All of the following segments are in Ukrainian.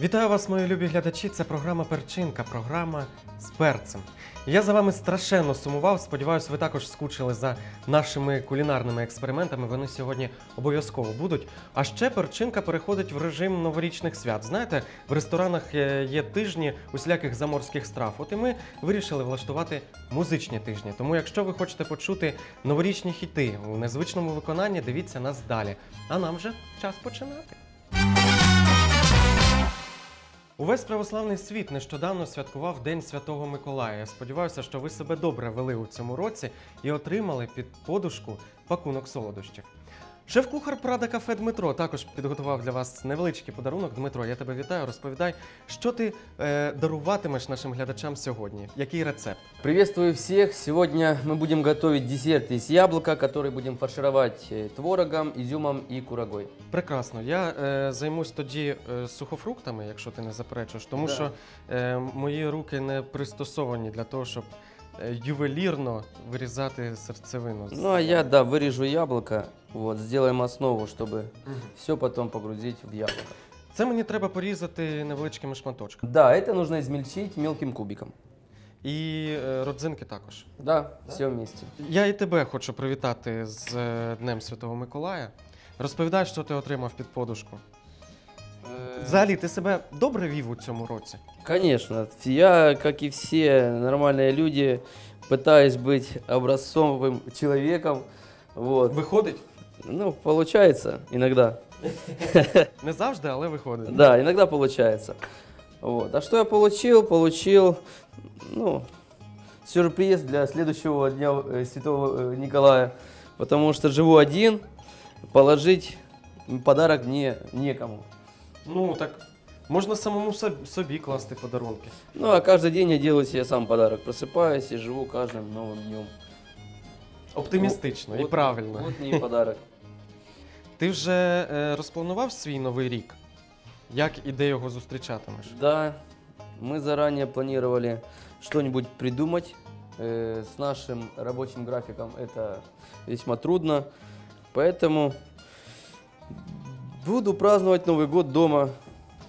Вітаю вас, мої любі глядачі. Це програма Перчинка, програма з перцем. Я за вами страшенно сумував. Сподіваюсь, ви також скучили за нашими кулінарними експериментами. Вони сьогодні обов'язково будуть. А ще перчинка переходить в режим новорічних свят. Знаєте, в ресторанах е, є тижні усіляких заморських страв. От і ми вирішили влаштувати музичні тижні. Тому, якщо ви хочете почути новорічні хіти у незвичному виконанні, дивіться нас далі. А нам вже час починати. Увесь православний світ нещодавно святкував День Святого Миколая. Я сподіваюся, що ви себе добре вели у цьому році і отримали під подушку пакунок солодощів. Шеф-кухар Прада кафе Дмитро також підготував для вас невеличкий подарунок. Дмитро, я тебе вітаю. Розповідай, що ти е, даруватимеш нашим глядачам сьогодні? Який рецепт? Приветствую всех! Сегодня мы будем готовить десерт из яблока, который будем фаршировать э, творогом, изюмом и курагой. Прекрасно. Я е, займусь тоді е, сухофруктами, якщо ти не заперечуєш, тому Да. що е, мої руки не пристосовані для того, щоб е, ювелірно вирізати серцевину. з- Ну а я, да, вырежу яблоко, вот, сделаем основу, чтобы Мгм. все потом погрузить в яблоко. Це мені треба порізати невеличкими шматочками. Да, это нужно измельчить мелким кубиком. І е, родзинки також. Да, все вместе. Я і тебе хочу привітати з е, Днем Святого Миколая. Розповідай, що ти отримав під подушку. Взагалі, ти себе добре вів у цьому році? Конечно, я, как и все нормальные люди, пытаюсь быть образцовым человеком. Вот. Виходить? Ну, получается иногда. Не завжди, але виходить. Да, иногда получается. Вот. А что я получил? Получил, ну, сюрприз для следующего дня э, Святого э, Николая. Потому что живу один, положить подарок мне некому. Ну так можна самому соб- собі класти подарунки. Ну, а каждый день я делаю себе сам подарок. Просыпаюсь и живу каждым новым днем. Оптимістично і Вот- правильно. Вот мне и подарок. Ти вже е, розпланував свій новий рік? Як і де його зустрічатимеш? Да, мы заранее планировали что-нибудь придумать. Э, С нашим рабочим графиком это весьма трудно. Поэтому буду праздновать Новый год дома.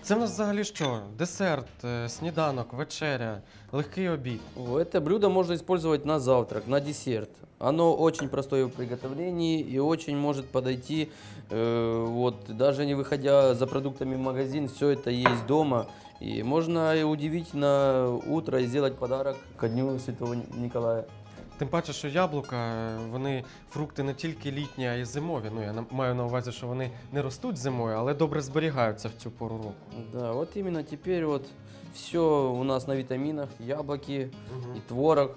Це в нас взагалі що? Десерт, е, сніданок, вечеря, легкий обід. О, Это блюдо можно использовать на завтрак, на десерт. Оно очень простое в приготовлении и очень может подойти, э, вот, даже не выходя за продуктами в магазин, все это есть дома. И можно и удивить на утро и сделать подарок ко Дню Святого Николая. Тим паче, що яблука, е, вони фрукти не тільки літні, а й зимові. Ну я на- маю на увазі, що вони не ростуть зимою, але добре зберігаються в цю пору року. Да, вот именно теперь вот все у нас на витаминах, яблоки и творог.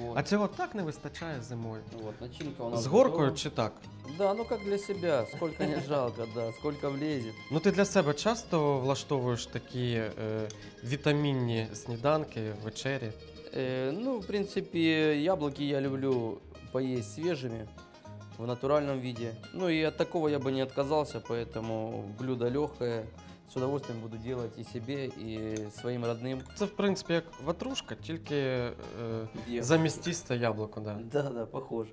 Вот. А цього так не вистачає зимою. Вот, начинка у нас З горкою готова. чи так? Да, ну как для себя, сколько не жалко, да, сколько влезет. Ну ти для себе часто влаштовуєш такі е, вітамінні сніданки, вечері. Э, ну, в принципе, яблоки я люблю поесть свежими, в натуральном виде. Ну и от такого я бы не отказался, поэтому блюдо легкое. С удовольствием буду делать и себе, и своим родным. Це в принципі як ватрушка, тільки Е, замість тіста яблуко. Да. Да, да, похоже.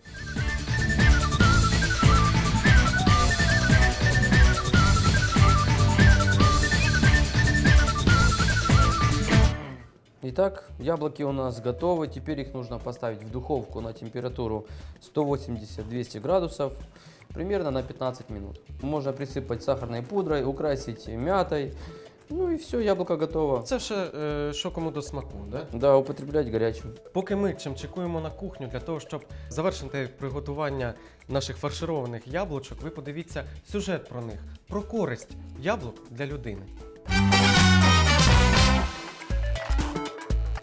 Итак, яблоки у нас готовы. Теперь их нужно поставить в духовку на температуру 180-200 градусов примерно на 15 минут. Можно присыпать сахарной пудрой, украсить мятой. Ну и все, яблоко готово. Це ще е, що кому до смаку, да? Да, употреблять горячим. Поки ми чимчикуємо на кухню для того, щоб завершити приготування наших фаршированих яблучок, ви подивіться сюжет про них, про користь яблук для людини.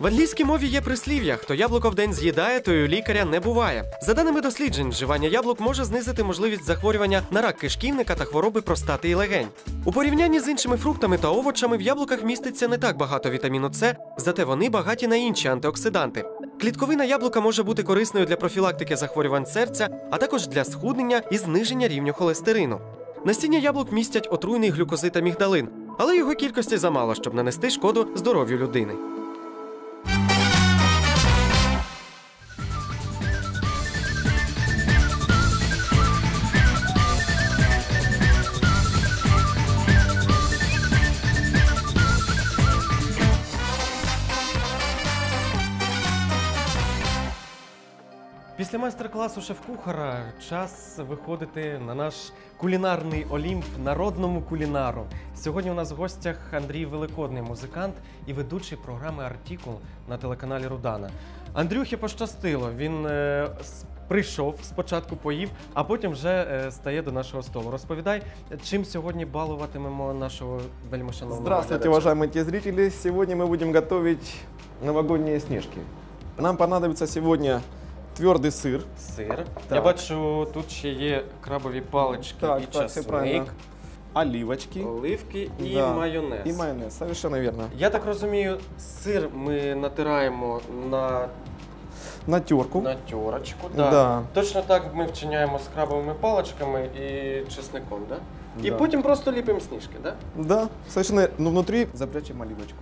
В англійській мові є прислів'я: хто яблуко в день з'їдає, то й у лікаря не буває. За даними досліджень, вживання яблук може знизити можливість захворювання на рак кишківника та хвороби простати і легень. У порівнянні з іншими фруктами та овочами в яблуках міститься не так багато вітаміну С, зате вони багаті на інші антиоксиданти. Клітковина яблука може бути корисною для профілактики захворювань серця, а також для схуднення і зниження рівню холестерину. Насіння яблук містять отруйний глюкозит та мігдалин, але його кількості замало, щоб нанести шкоду здоров'ю людини. Майстер-класу шеф-кухара час виходити на наш кулінарний олімп народному кулінару. Сьогодні у нас в гостях Андрій Великодний, музикант і ведучий програми Артікул на телеканалі Рудана. Андрюхі пощастило. Він е, с- прийшов спочатку поїв, а потім вже е, стає до нашого столу. Розповідай, чим сьогодні балуватимемо нашого вельмишановного Здравствуйте, глядача. уважаемые телезрители! Сегодня мы будем готовить новогодние снежки. Нам понадобится сегодня твердый сыр. Сир. Я Так. бачу, тут ще є крабові палички і Так, все часник, правильно. Оливочки оливки і Да. майонез. и майонез. Совершенно верно. Я так розумію, сир ми натираємо на, На терку. на тьорочку. Да. Точно так ми вчиняємо з крабовими паличками і чесником, да? І Да. потім просто ліпимо сніжки, да? Да, совершенно. Но внутри запрячем оливочку.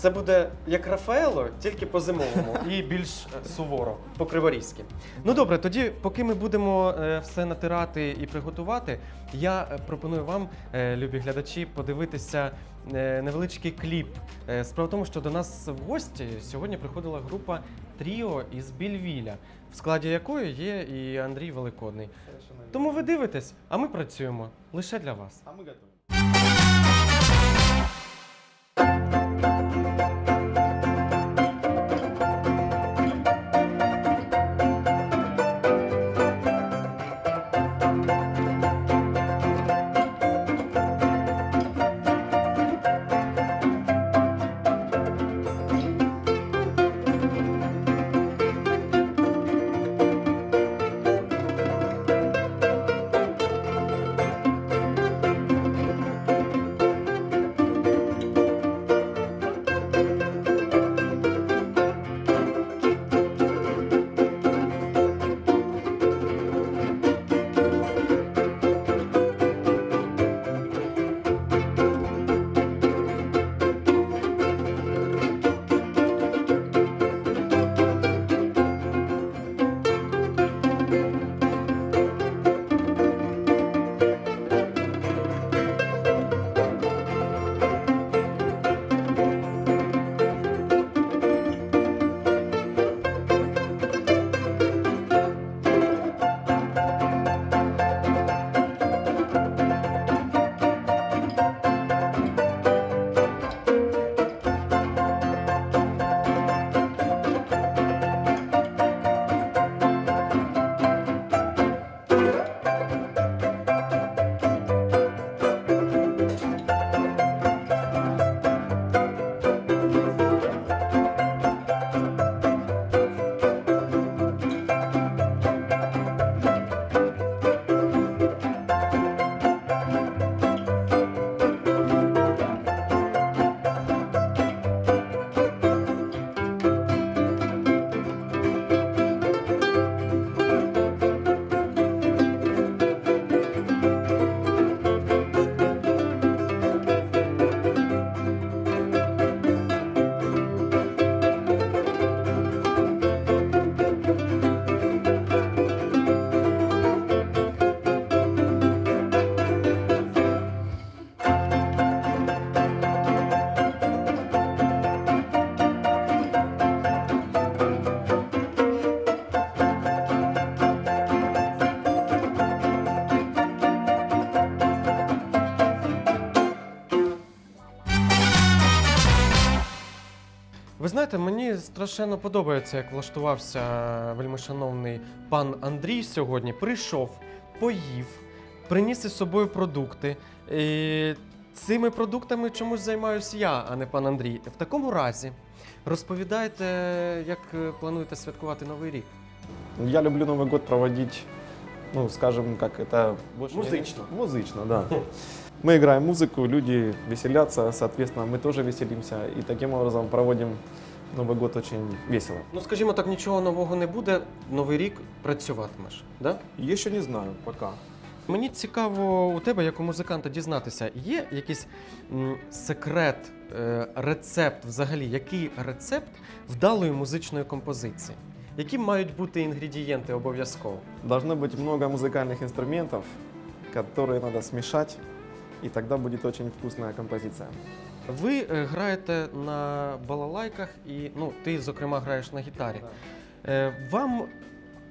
Це буде як Рафаело, тільки по-зимовому і більш е, суворо, по-криворізьки. Ну добре, тоді, поки ми будемо е, все натирати і приготувати, я е, пропоную вам, любі глядачі, подивитися невеличкий кліп. Справа в тому, що до нас в гості сьогодні приходила група Тріо із Більвіля, в складі якої є і Андрій Великодний. Тому ви дивитесь, а ми працюємо лише для вас. А мы готовим. знаєте, мені страшенно подобається, як влаштувався вельмишановний пан Андрій сьогодні. Прийшов, поїв, приніс із собою продукти. І цими продуктами чомусь займаюся я, а не пан Андрій. В такому разі розповідайте, як е, плануєте святкувати новий рік. Я люблю Новый год проводить, ну, скажем, как это... больше не- Музычно. Музычно, да. Мы играем музыку, люди веселятся, соответственно, мы тоже веселимся. И таким образом проводим Новый год очень весело. Ну, скажімо так, нічого нового не буде. Новий рік працюватимеш. Да? Еще не знаю пока. Мені цікаво у тебе, як у музиканта, дізнатися, є якийсь м, секрет, е, рецепт взагалі, який рецепт вдалої музичної композиції? Які мають бути інгредієнти обов'язково? Должно быть много музыкальных инструментов, которые надо смешать, и тогда будет очень вкусная композиция. Ви е, граєте на балалайках, і ну, ти, зокрема, граєш на гітарі. Е, Вам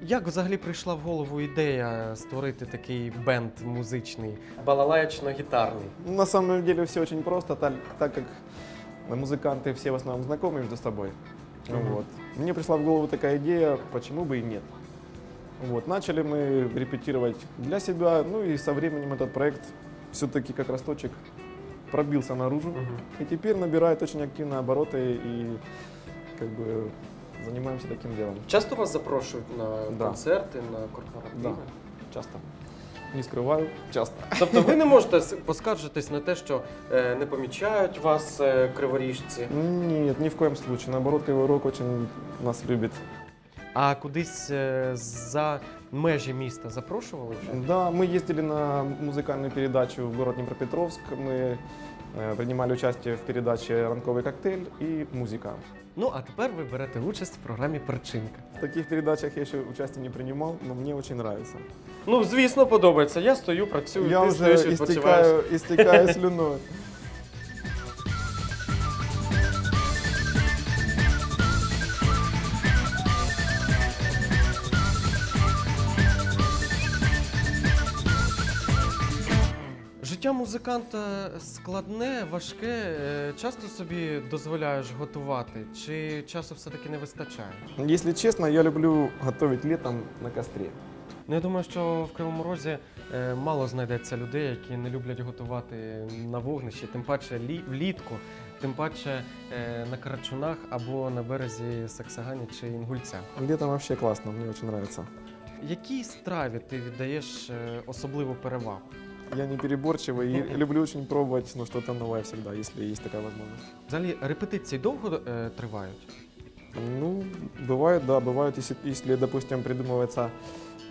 Як взагалі прийшла в голову ідея створити такий бенд музичний, балалаєчно-гітарний? Ну, На самом деле все очень просто, так, так как музыканты все в основном знакомы между собой. Мгм. Вот. Мне пришла в голову такая идея, почему бы и нет. Вот. Начали мы репетировать для себя, ну и со временем этот проект все-таки как росточек пробился наружу. И теперь набирает очень активно обороты и как бы занимаемся таким делом. Часто вас запрошують на Да. концерти, на корпоративи? Да. Часто. Не скрываю, часто. Тобто ви не можете с- поскаржитись на те, що е, не помічають вас е, криворіжці. Нет, ни в коем случае. Наоборот, Кривой Рог очень нас любит. А кудись е, за межі міста запрошували вже? Да, мы ездили на музыкальную передачу в город Днепропетровск. Мы э, принимали участие в передаче «Ранковый коктейль» и «Музыка». Ну а тепер ви берете участь в програмі Перчинка. В таких передачах я еще участие не принимал, но мне очень нравится. Ну, звісно, подобається. Я стою, працюю, я ти уже стоїш, відпочиваєш. истекаю, истекаю слюной. музиканта складне, важке. Е, Часто собі дозволяєш готувати, чи часу все-таки не вистачає? Если честно, я люблю готовить летом на костре. Ну, я думаю, що в Кривому Розі е, мало знайдеться людей, які не люблять готувати на вогнищі, тим паче лі- влітку, тим паче е, на Карачунах або на березі Саксагані чи Інгульця. Летом вообще классно, мне очень нравится. Якій страві ти віддаєш е, особливу перевагу? Я не переборчивый и люблю очень пробовать ну, что-то новое всегда, если есть такая возможность. Взагалі, репетиції довго е, тривають? Ну, бывает, да, бывает, если, если, допустим, придумывается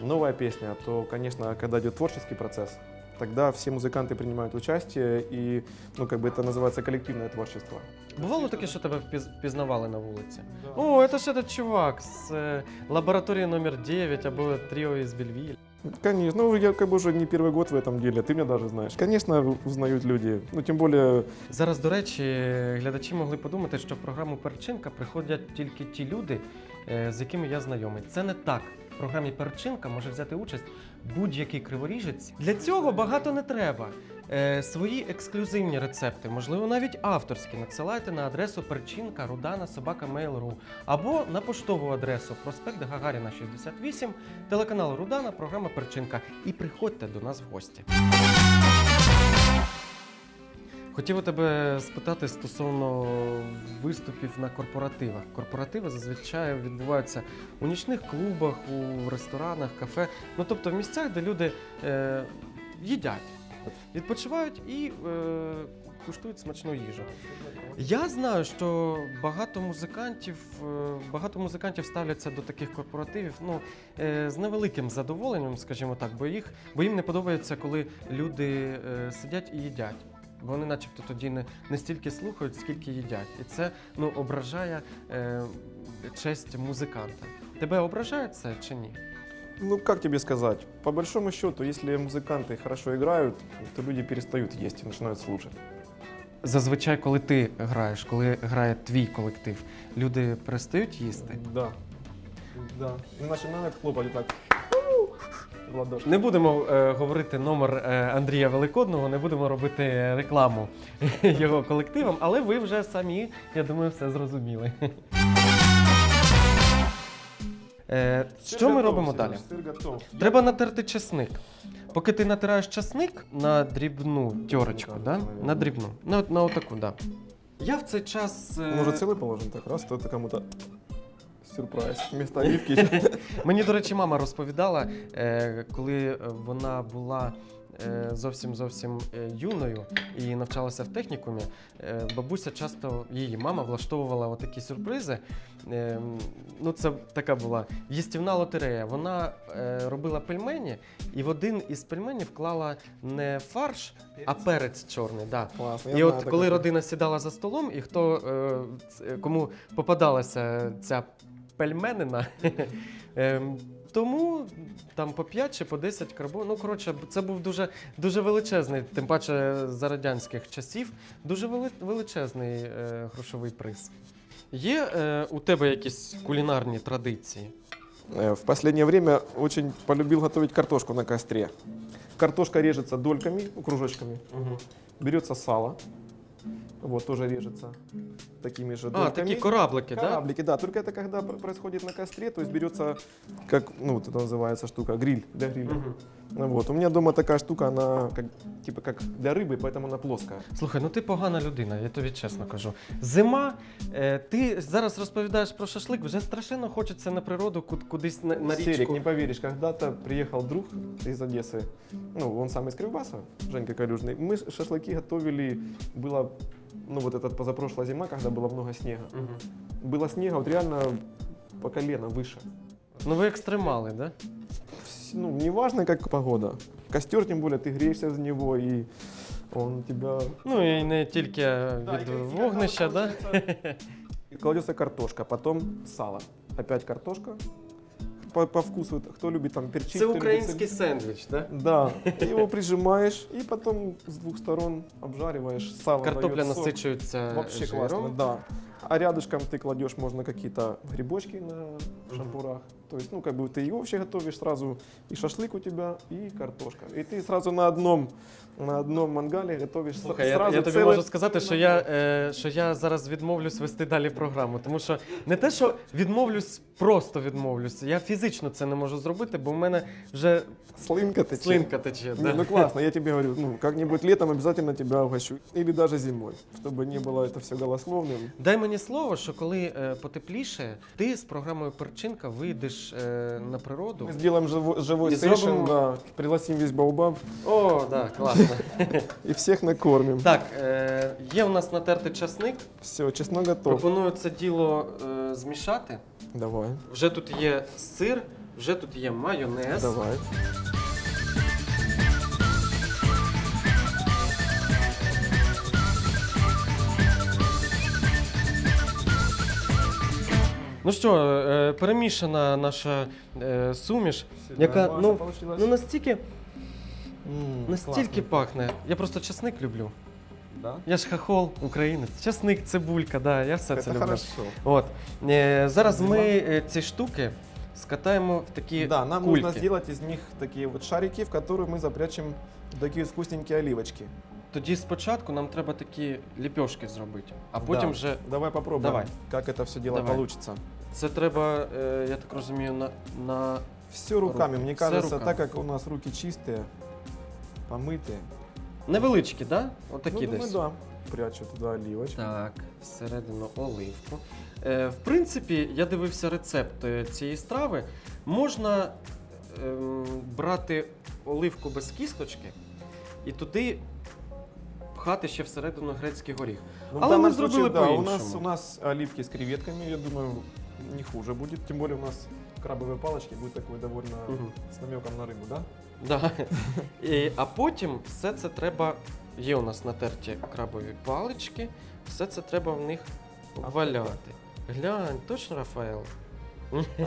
новая песня, то, конечно, когда идет творческий процесс, тогда все музыканты принимают участие, и, ну, как бы это называется коллективное творчество. Бувало таке, що тебе впіз- впізнавали на вулиці? О, це ж этот чувак з е, лабораторії номер 9 або тріо із Бельвіль. Конечно, ну, я как бы уже не первый год в этом деле, ты меня даже знаешь. Конечно, узнают люди, ну, тем более, Зараз, до речі, глядачі могли подумати, що в програму Перчинка приходять тільки ті люди, е, з якими я знайомий. Це не так. В програмі Перчинка може взяти участь будь-який криворіжець. Для цього багато не треба. Е, свої ексклюзивні рецепти, можливо, навіть авторські, надсилайте на адресу перчинка рудана собака Mail.ru або на поштову адресу проспект Гагаріна 68, телеканал Рудана, програма Перчинка. І приходьте до нас в гості. Хотів у тебе спитати стосовно виступів на корпоративах. Корпоративи зазвичай відбуваються у нічних клубах, у ресторанах, кафе. Ну тобто в місцях, де люди е, їдять, відпочивають і е, куштують смачну їжу. Я знаю, що багато музикантів, е, багато музикантів ставляться до таких корпоративів ну, е, з невеликим задоволенням, скажімо так, бо, їх, бо їм не подобається, коли люди е, сидять і їдять. Вони начебто тоді не, не стільки слухають, скільки їдять. І це ну, ображає е, честь музиканта. Тебе ображає це чи ні? ну, как тебе сказать, по большому счету, если музыканты хорошо играют, то люди перестают есть и начинают слушать. Зазвичай, коли ти граєш, коли грає твій колектив, люди перестають їсти. Да. Да. И начинают хлопать и так В ладоши. Не будемо е, говорити номер е, Андрія Великодного, не будемо робити рекламу його колективам, але ви вже самі, я думаю, все зрозуміли. Е, що ми робимо далі? Сыр готов. Треба натерти чесник. Поки ти натираєш чесник на дрібну тьорочку, да? на дрібну, на, на отаку, да. Я в цей час. е, Может, целый положим так раз, то это кому-то сюрприз. Вместо оливки. Мені, до речі, мама розповідала, е, коли е, вона була е, зовсім зовсім юною і навчалася в технікумі. е, Бабуся часто її мама влаштовувала такі сюрпризи. Е, Ну, це така була їстівна лотерея. Вона е, робила пельмені, і в один із пельменів вклала не фарш, а перець чорний. Да. Классно. І от коли родина сідала за столом, і хто е, ц- кому попадалася ця пельменина, ем, тому там по 5 чи по 10 карбон. Ну, коротше, це був дуже, дуже величезний, тим паче за радянських часів, дуже величезний е, грошовий приз. Є е, у тебе якісь кулінарні традиції? Э, В последнее время очень полюбил готовить картошку на костре. Картошка режется дольками, кружочками. Берется сало, вот тоже режется такими же А, дольками. такі кораблики, так? Да? Кораблики, да. Только это когда пр- происходит на костре, то есть берется, как, ну, вот это называется штука, гриль для гриля. Мгм. Ну Вот. У меня дома такая штука, она как, типа как для рыбы, поэтому она плоская. Слухай, ну ти погана людина, я тобі чесно кажу. Зима, е, ти зараз розповідаєш про шашлик, вже страшенно хочеться на природу, куд- кудись на, на Серик, річку. не поверишь, когда-то приехал друг из Одессы, ну, он сам из Кривбаса, Женька Калюжный. Мы ш- шашлыки готовили, было, ну, вот этот позапрошлая зима, когда было много снега. Мгм. Было снега вот реально по колено выше. Ну ви екстремали, да? Вс- Ну, неважно, как погода. Костер, тем более, ты греешься за него, и он тебя... Ну і не тільки від вогнища, да? И кладется картошка, потом сало. Опять картошка. По, по вкусу, кто любит там перчить. Це кто любит український солить. сендвіч, да? Да, ты его прижимаешь и потом с двух сторон обжариваешь. Сало Картопля даёт сок. насичується Вообще жиром. классно, да. А рядышком ты кладешь, можно какие-то грибочки на шампурах. То есть, ну, как бы ты и овощи готовишь сразу, и шашлык у тебя, и картошка. И ты сразу на одном, на одном мангале готовишь с- Слухай, я, сразу я тобі целый- можу сказати, що я, е, що я зараз відмовлюсь вести далі програму. Тому що не те, що відмовлюсь, просто відмовлюсь. Я фізично це не можу зробити, бо в мене вже Слынка ты слинка тече. Не, Да. ну классно, я тебе говорю, ну как-нибудь летом обязательно тебя угощу. Или даже зимой, чтобы не было это все голословным. Дай мені слово, що коли е, потепліше, ти з програмою Перчинка вийдеш е, на природу. Мы сделаем живой, живой И сейшн, сделаем- да, пригласим весь Баобаб О, да, класно. и всех накормим. так, е, є у нас натертий часник. Все, чеснок готов. Пропоную це діло е, змішати. Давай, Вже тут є сир, вже тут є майонез. давай. Ну що, е, перемішана наша е, суміш, яка ну, ну настільки, М, настільки классно. пахне. Я просто часник люблю. Да? Я ж хахол, українець. Часник, цибулька, да, я все це Это люблю. хорошо. От. Е, зараз Зима. ми е, ці штуки скатаємо в такі Да, нам кульки. нужно сделать из них такие вот шарики, в которые мы запрячем такие вкусненькие оливочки. Тоді спочатку нам треба такі ліпьошки зробити, а потім Да. вже Давай попробуем, Давай. как это все дело Давай. получится. це треба, е, я так розумію, на, на Все руками. Руки. Мне Все кажется, руками. так как у нас руки чистые, помытые. невеличкі, да? Отакі ну, десь. думаю, да. Прячу туда оливочку. Так, всередину оливку. Е, в принципі, я дивився рецепт е, цієї страви. Можна ем, брати оливку без кісточки і туди пхати ще всередину грецький горіх. Ну, А в мы данном сделали случае, да, у по-иншему. нас, у нас оливки с креветками, я думаю, не хуже будет. Тем более у нас крабовые палочки будет такой довольно Мгм. с намеком на рыбу, да? Да. І, а потім все це треба. Є у нас натерті крабові палички, все це треба в них валяти. Глянь, точно Рафаел.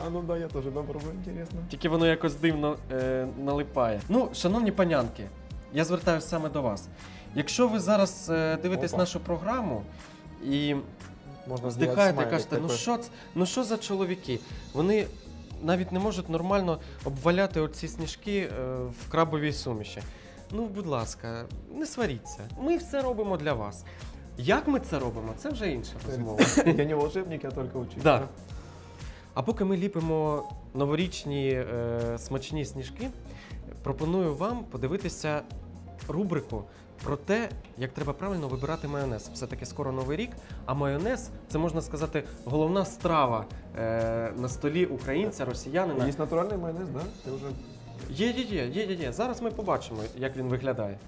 А ну да, я тоже попробую, интересно. Тільки воно якось дивно е, налипає. Ну, шановні панянки, я звертаюся саме до вас. Якщо ви зараз е, дивитесь Опа. нашу програму і Можно здихаєте, кажете, ну що, ну що за чоловіки? Вони навіть не можуть нормально обваляти оці сніжки е, в крабовій суміші. Ну, будь ласка, не сваріться. Ми все робимо для вас. Як ми це робимо, це вже інша розмова. Я не волшебник, я только учусь. Да. А поки ми ліпимо новорічні е, смачні сніжки, пропоную вам подивитися рубрику про те, як треба правильно вибирати майонез. Все-таки скоро новий рік, а майонез це можна сказати головна страва е, на столі українця, росіянина. Є натуральний майонез, да? Ты вже Є, є, є, є, є, є. Зараз ми побачимо, як він виглядає.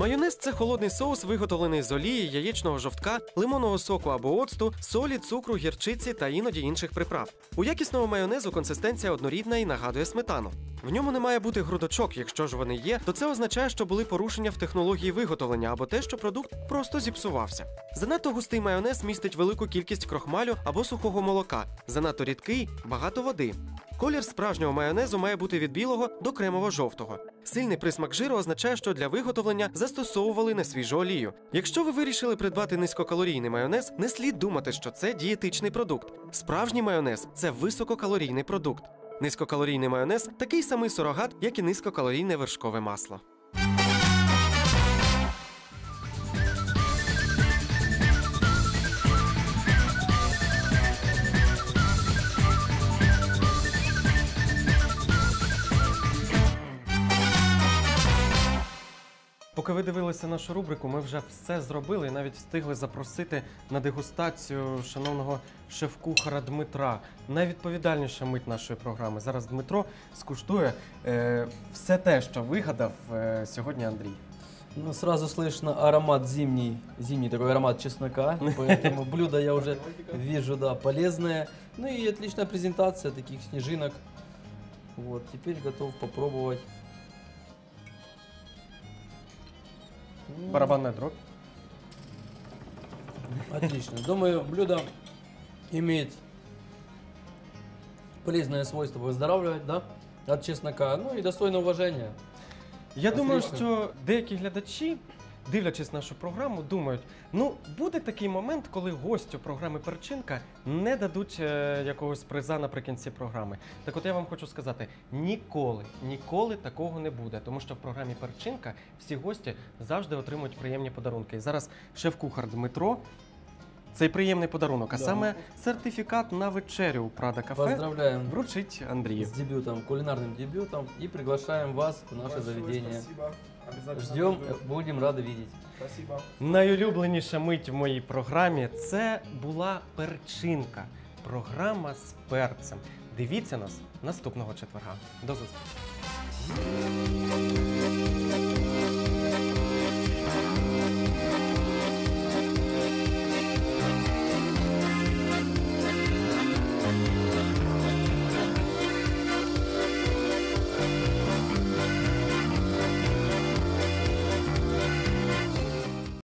Майонез це холодний соус, виготовлений з олії, яєчного жовтка, лимонного соку або оцту, солі, цукру, гірчиці та іноді інших приправ. У якісного майонезу консистенція однорідна і нагадує сметану. В ньому не має бути грудочок. Якщо ж вони є, то це означає, що були порушення в технології виготовлення або те, що продукт просто зіпсувався. Занадто густий майонез містить велику кількість крохмалю або сухого молока. Занадто рідкий багато води. Колір справжнього майонезу має бути від білого до кремово-жовтого. Сильний присмак жиру означає, що для виготовлення застосовували несвіжу олію. Якщо ви вирішили придбати низькокалорійний майонез, не слід думати, що це дієтичний продукт. Справжній майонез це висококалорійний продукт. Низькокалорійний майонез такий самий сурогат, як і низькокалорійне вершкове масло. Поки ви дивилися нашу рубрику, ми вже все зробили і навіть встигли запросити на дегустацію шановного шеф-кухара Дмитра. Найвідповідальніша мить нашої програми. Зараз Дмитро скуштує е, все те, що вигадав е, сьогодні Андрій. Ну, сразу слышно аромат зимний, зимний такой аромат чеснока, поэтому блюдо я уже вижу, да, полезное. Ну и отличная презентация таких снежинок. Вот, теперь готов попробовать. М, Барабанна дробь. Отлично. Думаю, блюдо имеет полезное свойство выздоравливать, да, от чеснока, ну и достойно уважения. Я думаю, Отлично. що деякі глядачі, дивлячись нашу програму, думають: ну буде такий момент, коли гостю програми Перчинка не дадуть е, якогось приза наприкінці програми. Так от я вам хочу сказати: ніколи, ніколи такого не буде, тому що в програмі Перчинка всі гості завжди отримують приємні подарунки. І зараз шеф-кухар Дмитро. Цей приємний подарунок, а Да. саме сертифікат на вечерю у Прада кафе Поздравляем вручить Андрію. с дебютом, кулинарным дебютом и приглашаем вас в наше заведение. Спасибо. Обязательно Ждем, будемо будем рады видеть. Спасибо. Найулюбленіша мить в моїй програмі це була перчинка. Програма з перцем. Дивіться нас наступного четверга. До зустрічі.